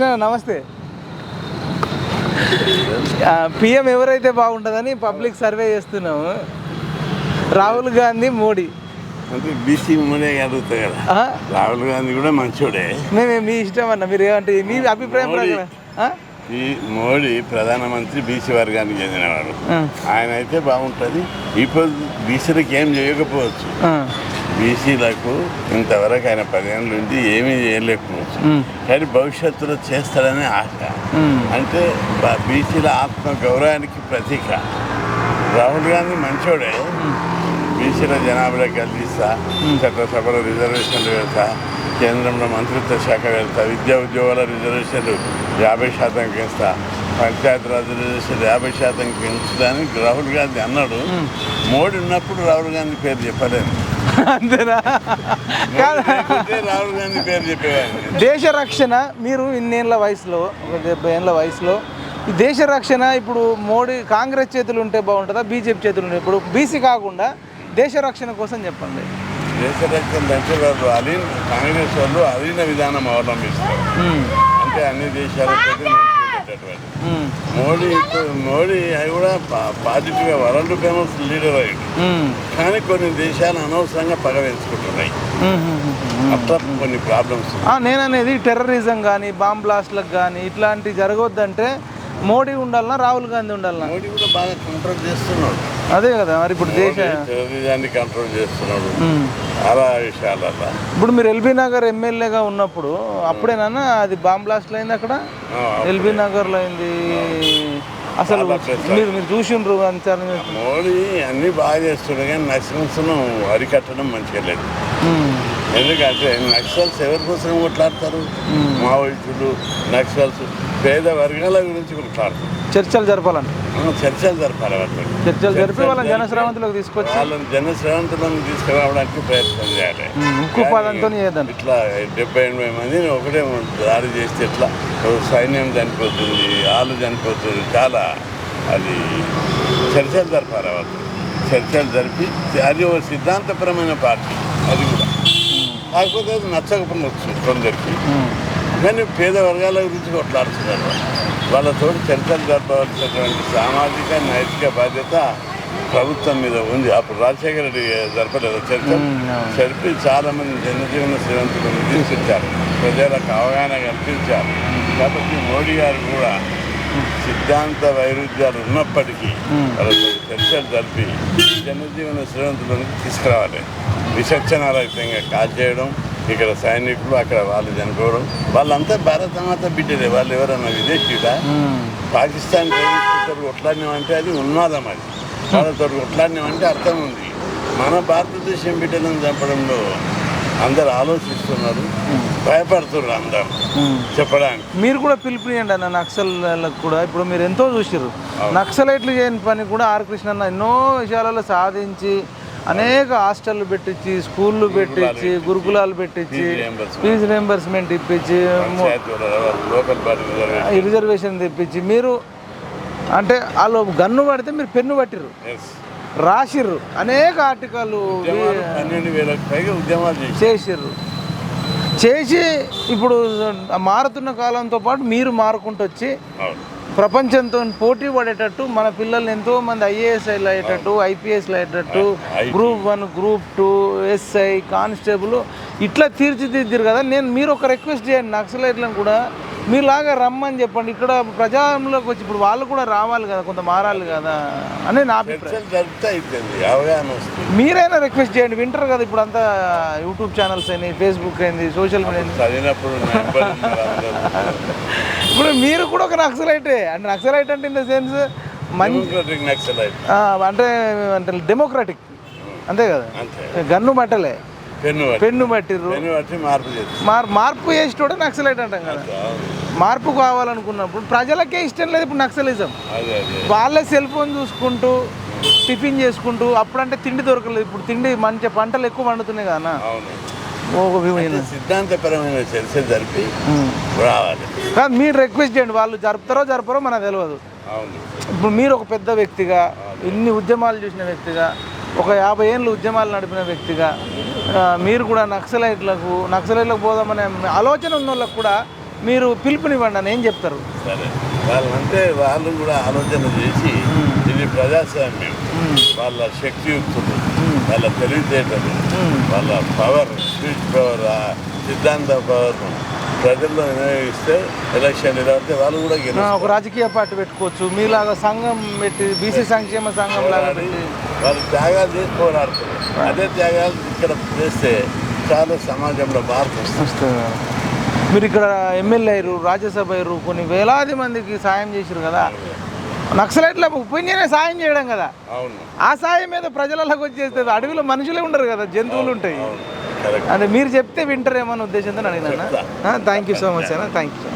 నమస్తే. పిఎం ఎవరైతే బాగుంటుందని పబ్లిక్ సర్వే చేస్తున్నాము. రాహుల్ గాంధీ మోడీ. అంటే బీసీ మోడీ అడుగుతాయి కదా? రాహుల్ గాంధీ కూడా మంచోడే. మేమే మీ ఇష్టం అన్న మీరు ఏమంటే మీ అభిప్రాయం? ఈ మోడీ ప్రధానమంత్రి బీసీ వర్గానికి చెందినవాడు. ఆయన అయితే బాగుంటుంది. ఇప్పుడు బీసీలకు ఏం చేయకపోవచ్చు. బీసీలకు ఇంతవరకు ఆయన పదేళ్ళ నుంచి ఏమీ చేయలేకపోవచ్చు. కానీ భవిష్యత్తులో చేస్తాడనే ఆశ. అంటే బీసీల ఆత్మ గౌరవానికి ప్రతీక. రాహుల్ గాంధీ మంచోడే. బీసీల జనాభాలో కల్పిస్తా చట్టసభలో రిజర్వేషన్లు పెడతా కేంద్రంలో మంత్రిత్వ శాఖ వెళ్తా. విద్యా ఉద్యోగాల రిజర్వేషన్లు యాభై శాతం పెంచుతా పంచాయతీరాజ్ రిజర్వేషన్ యాభై శాతం పెంచుతానికి రాహుల్ గాంధీ అన్నాడు. మోడీ ఉన్నప్పుడు రాహుల్ గాంధీ పేరు చెప్పలేదు అంతేనా? దేశ రక్షణ మీరు ఇన్నేళ్ళ వయసులో ఒక డెబ్బై ఏళ్ళ వయసులో ఈ దేశ రక్షణ ఇప్పుడు మోడీ కాంగ్రెస్ చేతులు ఉంటే బాగుంటుందా బీజేపీ చేతులు ఉంటే? ఇప్పుడు బీసీ కాకుండా దేశ రక్షణ కోసం చెప్పండి. దేశ రక్షణ అంటే వాళ్ళు అలీన కాంగ్రెస్ వాళ్ళు అలీన విధానం అవలంబిస్తారు. అంటే అన్ని దేశాలతో మోడీ మోడీ అవి కూడా పాజిటివ్గా వరల్డ్ ఫేమస్ లీడర్ అయ్యాడు. కానీ కొన్ని దేశాలు అనవసరంగా పగ పెంచుకుంటున్నాయి ఉమ్. ఉమ్. ఉమ్. అట్లా కొన్ని ప్రాబ్లమ్స్ నేననేది టెర్రరిజం కానీ బాంబ్ బ్లాస్ట్లకు కానీ ఇట్లాంటివి జరగొద్దంటే మోడీ ఉండాలనా రాహుల్ గాంధీ ఉండాలనా? మోడీ కూడా బాగా కంట్రోల్ చేస్తున్నాడు. అదే కదా మరి ఇప్పుడు దేశ టెర్రరిజాన్ని కంట్రోల్ చేస్తున్నాడు. ఉమ్. చాలా విషయాలలో. ఇప్పుడు మీరు ఎల్బీ నగర్ ఎమ్మెల్యేగా ఉన్నప్పుడు అప్పుడేనా అది బాంబ్ బ్లాస్ట్లు అయింది అక్కడ? ఎల్బీ నగర్లో అయింది. అసలు మీరు మీరు చూసిండ్రు అంచనా మోడీ అన్ని బాగా చేస్తున్నాడు కానీ నక్సల్స్ను అరికట్టడం మంచిగా లేదు. ఎందుకంటే నక్సల్స్ ఎవరి కోసం కొట్లాడతారు? మావోయిస్టులు నక్సల్స్ పేద వర్గాల గురించి కొట్లాడతారు. చర్చలు జరపాలని. చర్చలు జరపాలి వాళ్ళకి చర్చలు జరిపి వాళ్ళని జనశ్రావంతిలోకి తీసుకొచ్చి వాళ్ళని జనశ్రవంతులను తీసుకురావడానికి ప్రయత్నం చేయాలి. ఉమ్, ఉక్కు పాదంతో చేయదండి ఇట్లా డెబ్బై ఎనభై మందిని ఒకటే దాడి చేస్తే ఎట్లా? ఓ సైన్యం చనిపోతుంది వాళ్ళు చనిపోతుంది చాలా. అది చర్చలు జరపాలి వాళ్ళు చర్చలు జరిపి అది ఒక సిద్ధాంతపరమైన పార్టీ. అది కూడా. కాకపోతే అది నచ్చకపోవచ్చు కొందరికి కానీ పేద వర్గాల గురించి కొట్లాడుతున్నారు. వాళ్ళు. వాళ్ళతో చర్చలు జరపవలసినటువంటి సామాజిక నైతిక బాధ్యత ప్రభుత్వం మీద ఉంది. అప్పుడు రాజశేఖర రెడ్డి జరపలేదు అవును. జరిపి చాలా మంది జనజీవన శ్రీమంతులను తీసుకొచ్చారు ప్రజలకు అవగాహన కల్పించారు. కాబట్టి మోడీ గారు కూడా సిద్ధాంత వైరుధ్యాలు ఉన్నప్పటికీ వాళ్ళతో చర్చలు జరిపి జనజీవన శ్రీమంతులను తీసుకురావాలి. విచక్షణారహితంగా కాల్ చేయడం ఇక్కడ సైనికులు అక్కడ వాళ్ళు చనిపోవడం. వాళ్ళంతా భారత మాత బిడ్డలే వాళ్ళు ఎవరన్నా విదేశీయుడా? పాకిస్తాన్ కొట్లాడినామంటే అది ఉన్మాదం అది. వాళ్ళతో కొట్లాడినామంటే అర్థం ఉంది. మన భారతదేశం బిడ్డలను చంపడంలో అందరు ఆలోచిస్తున్నారు. భయపడుతున్నారు అందరు. చెప్పడానికి. మీరు కూడా పిలుపునియండి అన్న నక్సల్లకు కూడా. ఇప్పుడు మీరు ఎంతో చూసిర్రు. నక్సలైట్లు చేయని పని కూడా ఆర్ కృష్ణ ఎన్నో విషయాలలో సాధించి అనేక హాస్టళ్ళు పెట్టించి స్కూళ్ళు పెట్టించి గురుకులాలు పెట్టించి. ఫీజు రియంబర్స్మెంట్ ఇప్పించి రిజర్వేషన్ తెప్పించి మీరు అంటే వాళ్ళు గన్ను పడితే మీరు పెన్ను పట్టిర్రు. ఎస్. రాసిర్రు. అనేక ఆర్టికల్ ఉద్యమాలు పన్నెండు వేలకు పైగా ఉద్యమాలు చేసి చేసిర్రు. చేసి ఇప్పుడు మారుతున్న కాలంతో పాటు మీరు మారుకుంటూ వచ్చి ప్రపంచంతో పోటీ పడేటట్టు మన పిల్లల్ని ఎంతో మంది ఐఏఎస్ఐలు అయ్యేటట్టు ఐపీఎస్లు అయ్యేటట్టు. Group one group two SI constable ఇట్లా తీర్చిదిద్దారు కదా. నేను మీరు ఒక రిక్వెస్ట్ చేయండి. నక్సలైట్లను కూడా మీలాగా రమ్మని చెప్పండి. ఇక్కడ ప్రజాంలోకి వచ్చి ఇప్పుడు వాళ్ళు కూడా రావాలి కదా కొంత మారాలి కదా అని నా అభిప్రాయం. మీరైనా రిక్వెస్ట్ చేయండి. వింటారు కదా ఇప్పుడు అంతా యూట్యూబ్ ఛానల్స్ అయినాయి ఫేస్బుక్ అయింది సోషల్ మీడియా. ఇప్పుడు మీరు కూడా ఒక నక్సలైటే. అంటే నక్సలైట్ అంటే ఇన్ ద సెన్స్ మంచి అంటే అంటే డెమోక్రాటిక్. అంతే కదా? గన్ను బట్టలే పెన్ను పట్టి. పెన్ను బట్టిర్రు పెన్ను పట్టి మార్పు చేసేటోడే నక్సలైట్ అంటాం కదా. మార్పు కావాలనుకున్నప్పుడు ప్రజలకే ఇష్టం లేదు ఇప్పుడు నక్సలిజం. వాళ్ళే సెల్ ఫోన్ చూసుకుంటూ టిఫిన్ చేసుకుంటూ అప్పుడంటే తిండి దొరకలేదు. ఇప్పుడు తిండి మంచి పంటలు ఎక్కువ పండుతున్నాయి కదా సిద్ధాంతపరమైన చర్చ జరిపి రావాలి. మీరు రిక్వెస్ట్ చేయండి. వాళ్ళు జరుపుతారో జరపరో మనకు తెలియదు అవును. ఇప్పుడు మీరు ఒక పెద్ద వ్యక్తిగా ఇన్ని ఉద్యమాలు చూసిన వ్యక్తిగా ఒక యాభై ఏళ్ళు ఉద్యమాలు నడిపిన వ్యక్తిగా మీరు కూడా నక్సలైట్లకు నక్సలైట్లకు పోదామనే ఆలోచన ఉన్న వాళ్ళకు కూడా మీరు పిలుపునివ్వండి అని ఏం చెప్తారు? సరే. వాళ్ళంటే వాళ్ళు కూడా ఆలోచన చేసి ఇది ప్రజాస్వామ్యం. వాళ్ళ శక్తియుక్తులు వాళ్ళ తెలివితేటలు వాళ్ళ పవర్ స్పీచ్ పవర్ సిద్ధాంత పవర్. ప్రజల్లో వినియోగిస్తే ఎలక్షన్ నిలబడితే వాళ్ళు కూడా. ఒక రాజకీయ పార్టీ పెట్టుకోవచ్చు. మీలాగా సంఘం పెట్టి బీసీ సంక్షేమ సంఘం లాగా వాళ్ళు త్యాగాలు చేసి పోరాడుతున్నారు అదే త్యాగాలు ఇక్కడ చేస్తే చాలా సమాజంలో మార్పు వస్తుంది. మీరు ఇక్కడ ఎమ్మెల్యే అయ్యారు రాజ్యసభ అయ్యారు కొన్ని వేలాది మందికి సాయం చేశారు కదా. నక్సలైట్ల ఉపన్యనే సాయం చేయడం కదా. అవును. ఆ సాయం మీద ప్రజలలోకి వచ్చేస్తుంది అడవిలో మనుషులే ఉండరు కదా జంతువులు ఉంటాయి. అంటే మీరు చెప్తే వింటారేమో ఉద్దేశంతో అడిగినా. థ్యాంక్ యూ సో మచ్ అన్న. Thank you